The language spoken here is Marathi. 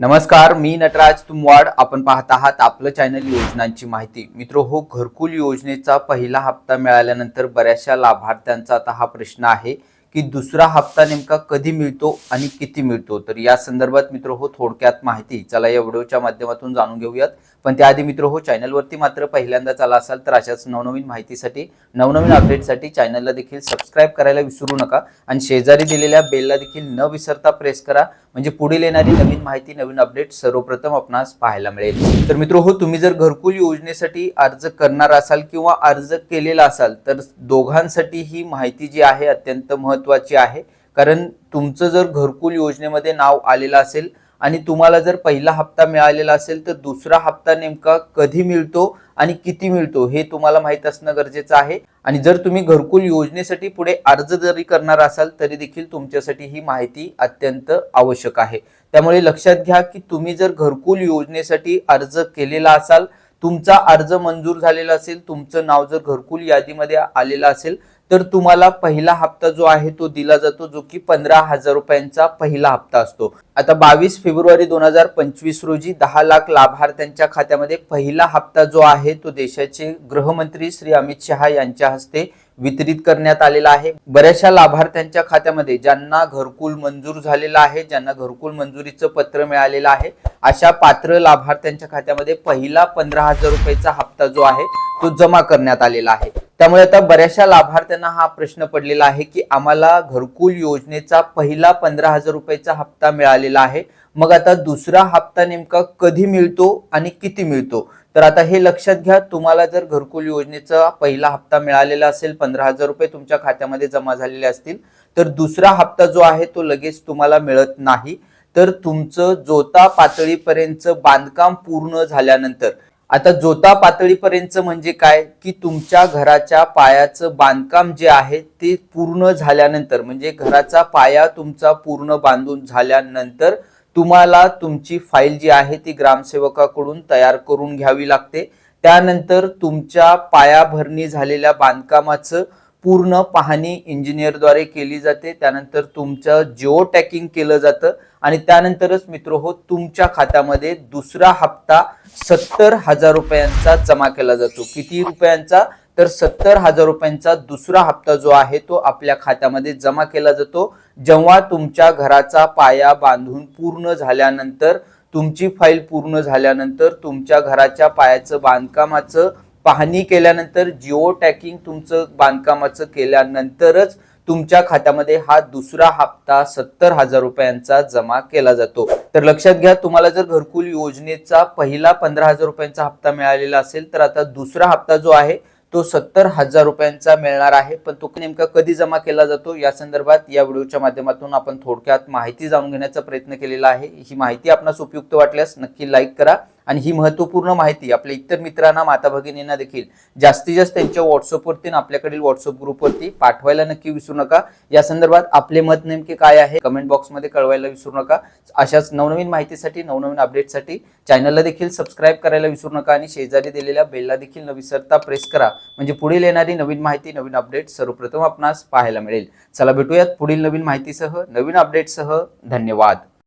नमस्कार मी नटराज तुमवाड. आपण पाहत आहात आपलं चॅनल योजनांची माहिती. मित्र हो घरकुल योजनेचा पहिला हप्ता मिळाल्यानंतर बऱ्याचशा लाभार्थ्यांचा आता हा प्रश्न आहे. की दुसरा हप्ता नेमका कधी मिळतो आणि किती मिळतो? तर या संदर्भात मित्र हो थोडक्यात माहिती. चला या व्हिडिओच्या माध्यमातून जाणून घेऊयात. पण त्याआधी मित्र हो चॅनलवरती मात्र पहिल्यांदाच आला असाल तर अशाच नवनवीन माहितीसाठी नवनवीन अपडेटसाठी चॅनलला देखील सबस्क्राईब करायला विसरू नका. आणि शेजारी दिलेल्या बेलला देखील न विसरता प्रेस करा. म्हणजे पुढील येणारी नवीन माहिती नवीन अपडेट सर्वप्रथम आपणास पाहायला मिळेल. तर मित्र हो तुम्ही जर घरकुल योजनेसाठी अर्ज करणार असाल किंवा अर्ज केलेला असाल तर दोघांसाठी ही माहिती जी आहे अत्यंत महत्वाची आहे. कारण तुमचं जर घरकुल योजनेमध्ये नाव आलेलं असेल आणि तुम्हाला जर पहिला हप्ता मिळालेला असेल तर दुसरा हप्ता नेमका कधी मिळतो आणि किती मिळतो हे तुम्हाला माहीत असणं गरजेचं आहे. आणि जर तुम्ही घरकुल योजनेसाठी पुढे अर्ज जरी करणार असाल तरी देखील तुमच्यासाठी ही माहिती अत्यंत आवश्यक आहे. त्यामुळे लक्षात घ्या की तुम्ही जर घरकुल योजनेसाठी अर्ज केलेला असाल तुमचा अर्ज मंजूर झालेला असेल तुमचं नाव जर घरकुल यादीमध्ये आलेलं असेल तर तुम्हाला पहिला हप्ता जो आहे तो दिला जातो जो की पंधरा हजार रुपयांचा पहिला हप्ता असतो. आता बावीस फेब्रुवारी दोन हजार पंचवीस रोजी दहा लाख लाभार्थ्यांच्या खात्यामध्ये पहिला हप्ता जो आहे तो देशाचे गृहमंत्री श्री अमित शहा यांच्या हस्ते वितरित करण्यात आलेला आहे. बऱ्याचशा लाभार्थ्यांच्या खात्यामध्ये ज्यांना घरकुल मंजूर झालेलं आहे ज्यांना घरकुल मंजुरीचं पत्र मिळालेलं आहे अशा पात्र लाभार्थ्यांच्या खात्यामध्ये पहिला पंधरा हजार रुपयाचा हप्ता जो आहे तो जमा करण्यात आलेला आहे. त्यामुळे आता बऱ्याचशा लाभार्थ्यांना हा प्रश्न पडलेला आहे की आम्हाला घरकुल योजनेचा पहिला पंधरा हजार रुपयाचा हप्ता मिळालेला आहे. मग आता दुसरा हप्ता नेमका कधी मिळतो आणि किती मिळतो? तर आता हे लक्षात घ्या तुम्हाला जर घरकुल योजनेचा पहिला हप्ता मिळालेला असेल पंधरा हजार रुपये तुमच्या खात्यामध्ये जमा झालेले असतील तर दुसरा हप्ता जो आहे तो लगेच तुम्हाला मिळत नाही. तर तुमचं जोता पातळीपर्यंतचं बांधकाम पूर्ण झाल्यानंतर आता जोता पातळीपर्यंत म्हणजे काय? की तुमच्या घराच्या पायाचं बांधकाम जे आहे ते पूर्ण झाल्यानंतर म्हणजे घराचा पाया तुमचा पूर्ण बांधून झाल्यानंतर तुम्हाला तुमची फाईल जी आहे ती ग्रामसेवकाकडून तयार करून घ्यावी लागते. त्यानंतर तुमच्या पायाभरणी झालेल्या बांधकामाचं पूर्ण पाहणी इंजिनियरद्वारे केली जाते. त्यानंतर तुमचं जिओ टॅकिंग केलं जातं. आणि त्यानंतरच मित्र हो तुमच्या खात्यामध्ये दुसरा हप्ता सत्तर हजार रुपयांचा जमा केला जातो. किती रुपयांचा? तर सत्तर हजार रुपयांचा दुसरा हप्ता जो आहे तो आपल्या खात्यामध्ये जमा केला जातो. जेव्हा तुमच्या घराचा पाया बांधून पूर्ण झाल्यानंतर तुमची फाईल पूर्ण झाल्यानंतर तुमच्या घराच्या पायाचं बांधकामाचं पाहणी केल्यानंतर जिओ टॅकिंग तुमचं बांधकामाचं केल्यानंतरच तुमच्या खात्यामध्ये हा दुसरा हप्ता सत्तर हजार रुपयांचा जमा केला जातो. तर लक्षात घ्या तुम्हाला जर घरकुल योजनेचा पहिला पंधरा हजार रुपयांचा हप्ता मिळालेला असेल तर आता दुसरा हप्ता जो आहे तो सत्तर हजार रुपयांचा मिळणार आहे. पण तो नेमका कधी जमा केला जातो या संदर्भात या व्हिडिओच्या माध्यमातून आपण थोडक्यात माहिती जाणून घेण्याचा प्रयत्न केलेला आहे. ही माहिती आपणास उपयुक्त वाटल्यास नक्की लाईक करा. आणि ही महत्त्वपूर्ण माहिती आपल्या इतर मित्रांना माता भगिनींना देखील जास्तीत जास्त त्यांच्या व्हॉट्सअपवरती आपल्याकडील व्हॉट्सअप ग्रुपवरती पाठवायला नक्की विसरू नका. या संदर्भात आपले मत नेमके काय आहे कमेंट बॉक्समध्ये कळवायला विसरू नका. अशाच नवनवीन माहितीसाठी नवनवीन अपडेटसाठी चॅनलला देखील सबस्क्राईब करायला विसरू नका आणि शेजारी दिलेल्या बेलला देखील न विसरता प्रेस करा. म्हणजे पुढील येणारी नवीन माहिती नवीन अपडेट सर्वप्रथम आपणास पाहायला मिळेल. चला भेटूयात पुढील नवीन माहितीसह नवीन अपडेटसह धन्यवाद.